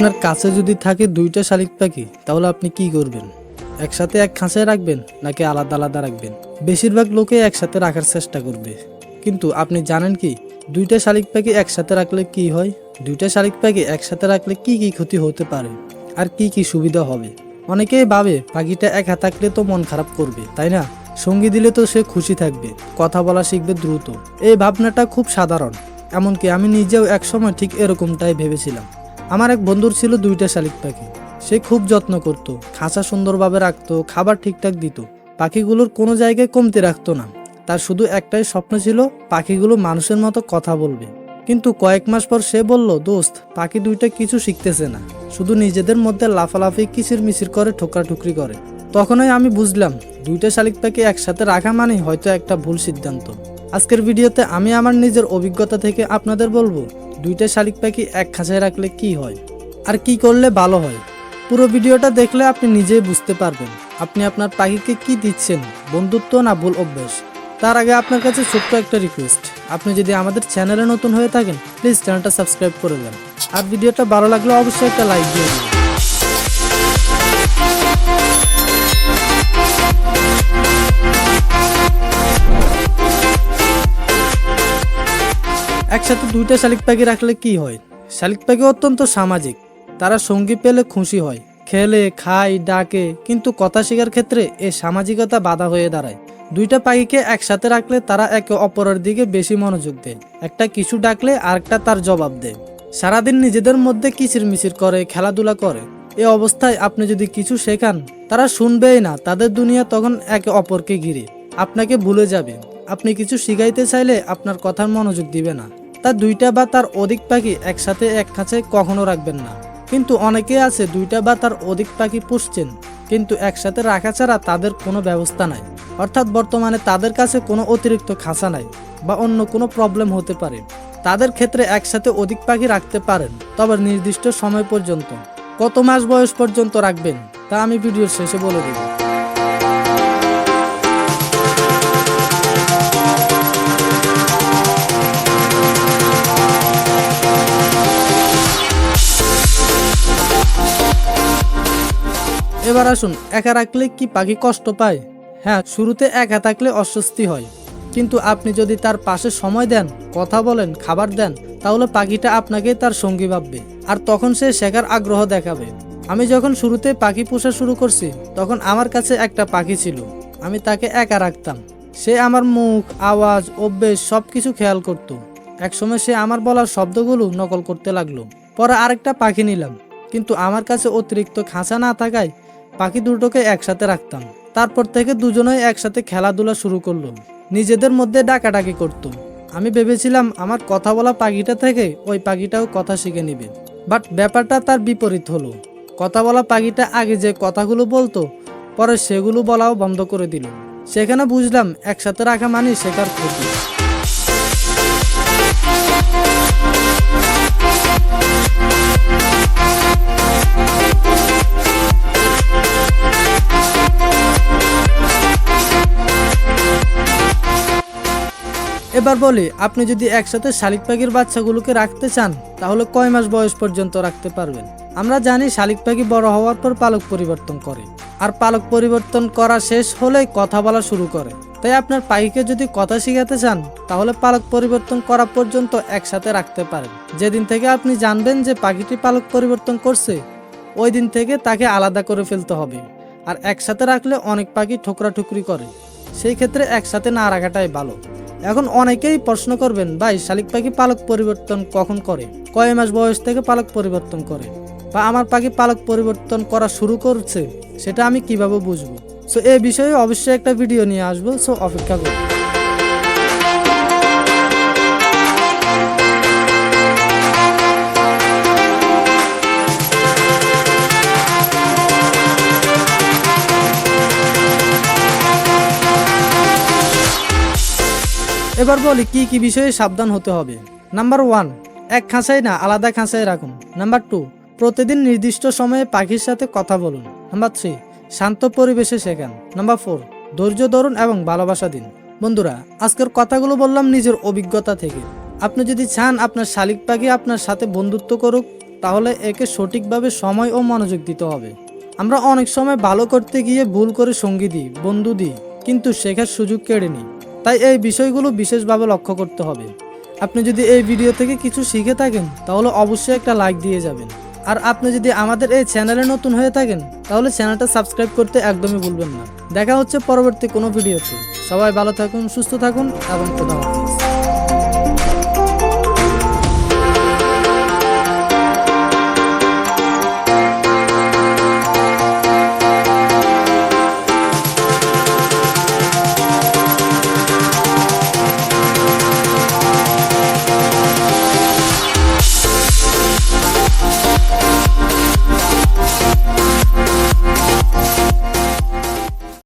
কাছে যদি থাকে দুইটা শালিক পাখি, তাহলে আপনি কি করবেন? একসাথে এক খাঁচায় রাখবেন, নাকি আলাদা আলাদা রাখবেন? বেশিরভাগ লোকে একসাথে রাখার চেষ্টা করবে। কিন্তু আপনি জানেন কি, দুইটা শালিক পাখি একসাথে রাখলে কি হয়? দুইটা শালিক পাখি একসাথে রাখলে কি কি ক্ষতি হতে পারে? আর কি কি সুবিধা হবে? অনেকেই ভাবে, পাখিটা একা থাকলে তো মন খারাপ করবে, তাই না? সঙ্গী দিলে তো সে খুশি থাকবে, কথা বলা শিখবে দ্রুত। এই ভাবনাটা খুব সাধারণ। এমনকি আমি নিজেও একসময় ঠিক এরকমটাই ভেবেছিলাম। আমার এক বন্ধুর ছিল দুইটা শালিক পাখি। সে খুব যত্ন করত, খাঁচা সুন্দরভাবে রাখতো, খাবার ঠিকঠাক দিত। পাখিগুলোর কোনো জায়গায় কমতে রাখতো না। তার শুধু একটাই স্বপ্ন ছিল, পাখিগুলো মানুষের মতো কথা বলবে। কিন্তু কয়েক মাস পর সে বলল, দোস্ত, পাখি দুইটা কিছু শিখতেছে না। শুধু নিজেদের মধ্যে লাফালাফি কিচির মিচির করে ঠোকরাঠুকরি করে। তখনই আমি বুঝলাম, দুইটা শালিক পাখি একসাথে রাখা মানে হয়তো একটা ভুল সিদ্ধান্ত। আজকের ভিডিওতে আমি আমার নিজের অভিজ্ঞতা থেকে আপনাদের বলব, দুইটা শালিক পাখি এক খাঁচায় রাখলে কি হয়? আর কি করলে ভালো হয়? পুরো ভিডিওটা দেখলে আপনি নিজেই বুঝতে পারবেন, আপনি আপনার পাখিকে কি দিচ্ছেন, বন্ধুত্ব না ভুল অভ্যাস? তার আগে আপনার কাছে ছোট্ট একটা রিকোয়েস্ট আপনি যদি আমাদের চ্যানেলে নতুন হয়ে থাকেন প্লিজ চ্যানেলটা সাবস্ক্রাইব করে দেন। আর ভিডিওটা ভালো লাগলে অবশ্যই একটা লাইক দিয়ে দিন। একসাথে দুইটা শালিক পাখি রাখলে কি হয়? শালিক পাখি অত্যন্ত সামাজিক। তারা সঙ্গী পেলে খুশি হয়, খেলে, খায়, ডাকে, কিন্তু কথা শেখার ক্ষেত্রে এ সামাজিকতা বাধা হয়ে দাঁড়ায়। দুইটা পাখিকে একসাথে রাখলে তারা একে অপরের দিকে বেশি মনোযোগ দেয়। একটা কিছু ডাকলে আরেকটা তার জবাব দেয়। সারাদিন নিজেদের মধ্যে কিচির মিচির করে, খেলাধুলা করে। এ অবস্থায় আপনি যদি কিছু শেখান, তারা শুনবেই না, তাদের দুনিয়া তখন একে অপরকে ঘিরে। আপনাকে ভুলে যাবে। আপনি কিছু শিখাইতে চাইলে আপনার কথার মনোযোগ দিবে না। তার দুইটা বা তার অধিক পাখি একসাথে এক খাঁচায় কখনো রাখবেন না। কিন্তু অনেকে আছে দুইটা বা তার অধিক পাখি পুষছেন, কিন্তু একসাথে রাখা ছাড়া তাদের কোনো ব্যবস্থা নাই। অর্থাৎ বর্তমানে তাদের কাছে কোনো অতিরিক্ত খাঁচা নাই বা অন্য কোনো প্রবলেম হতে পারে। তাদের ক্ষেত্রে একসাথে অধিক পাখি রাখতে পারেন, তবে নির্দিষ্ট সময় পর্যন্ত। কত মাস বয়স পর্যন্ত রাখবেন, তা আমি ভিডিওর শেষে বলে দেব। এবার আসুন একা রাখলে কি পাখি কষ্ট পায়? হ্যাঁ শুরুতে একা থাকলে অস্বস্তি হয়। কিন্তু আপনি যদি তার পাশে সময় দেন, কথা বলেন, খাবার দেন, তাহলে পাখিটা আপনাকে তার সঙ্গী ভাববে। আর তখন সে শেখার আগ্রহ দেখাবে। আমি যখন শুরুতে পাখি পোষা শুরু করছি, তখন আমার কাছে একটা পাখি ছিল। আমি তাকে একা রাখতাম। সে আমার মুখ, আওয়াজ, অভ্যেস সব কিছু খেয়াল করত। একসময় সে আমার বলার শব্দগুলো নকল করতে লাগল। পরে আরেকটা পাখি নিলাম। কিন্তু আমার কাছে অতিরিক্ত খাঁচা না থাকায় পাখি দুটোকে একসাথে রাখতাম। তারপর থেকে দুজনেই একসাথে খেলাধুলা শুরু করল নিজেদের মধ্যে ডাকাডাকি করতো আমি ভেবেছিলাম, আমার কথা বলা পাখিটা থেকে ওই পাখিটাও কথা শিখে নিবে। বাট ব্যাপারটা তার বিপরীত হলো। কথা বলা পাখিটা আগে যে কথাগুলো বলতো, পরে সেগুলো বলাও বন্ধ করে দিল সেখানে বুঝলাম, একসাথে রাখা মানে শেখার ক্ষতি। এবার বলি, আপনি যদি একসাথে শালিক পাখির বাচ্চাগুলোকে রাখতে চান, তাহলে কয় মাস বয়স পর্যন্ত রাখতে পারবেন? আমরা জানি শালিক পাখি বড় হওয়ার পর পালক পরিবর্তন করে। আর পালক পরিবর্তন করা শেষ হলেই কথা বলা শুরু করে। তাই আপনার পাখিকে যদি কথা শিখাতে চান, তাহলে পালক পরিবর্তন করা পর্যন্ত একসাথে রাখতে পারেন। যেদিন থেকে আপনি জানবেন যে পাখিটি পালক পরিবর্তন করছে, ওই দিন থেকে তাকে আলাদা করে ফেলতে হবে। আর একসাথে রাখলে অনেক পাখি ঠোকরা ঠুকরি করে। সেই ক্ষেত্রে একসাথে না রাখাটাই ভালো। এখন অনেকেই প্রশ্ন করবেন, ভাই, শালিক পাখি পালক পরিবর্তন কখন করে? কয় মাস বয়স থেকে পালক পরিবর্তন করে? বা, আমার পাখি পালক পরিবর্তন করা শুরু করছে, সেটা আমি কীভাবে বুঝব? সো এ বিষয়ে অবশ্যই একটা ভিডিও নিয়ে আসব সো অপেক্ষা করুন। এবার বলি কি কি বিষয়ে সাবধান হতে হবে। নাম্বার ওয়ান এক খাঁচায় না আলাদা খাঁচায় রাখুন। নাম্বার টু প্রতিদিন নির্দিষ্ট সময়ে পাখির সাথে কথা বলুন। নাম্বার থ্রি শান্ত পরিবেশে শেখান। নাম্বার ফোর ধৈর্য ধরুন এবং ভালোবাসা দিন। বন্ধুরা, আজকের কথাগুলো বললাম নিজের অভিজ্ঞতা থেকে। আপনি যদি চান আপনার শালিক পাখি আপনার সাথে বন্ধুত্ব করুক, তাহলে একে সঠিকভাবে সময় ও মনোযোগ দিতে হবে। আমরা অনেক সময় ভালো করতে গিয়ে ভুল করে সঙ্গী দিই, বন্ধু দিই, কিন্তু শেখার সুযোগ কেড়ে নিই। তাই এই বিষয়গুলো বিশেষভাবে লক্ষ্য করতে হবে। আপনি যদি এই ভিডিও থেকে কিছু শিখে থাকেন, তাহলে অবশ্যই একটা লাইক দিয়ে যাবেন। আর আপনি যদি আমাদের এই চ্যানেলে নতুন হয়ে থাকেন, তাহলে চ্যানেলটা সাবস্ক্রাইব করতে একদমই ভুলবেন না। দেখা হচ্ছে পরবর্তী কোনো ভিডিওতে। সবাই ভালো থাকুন, সুস্থ থাকুন এবং খোদা হাফিজ।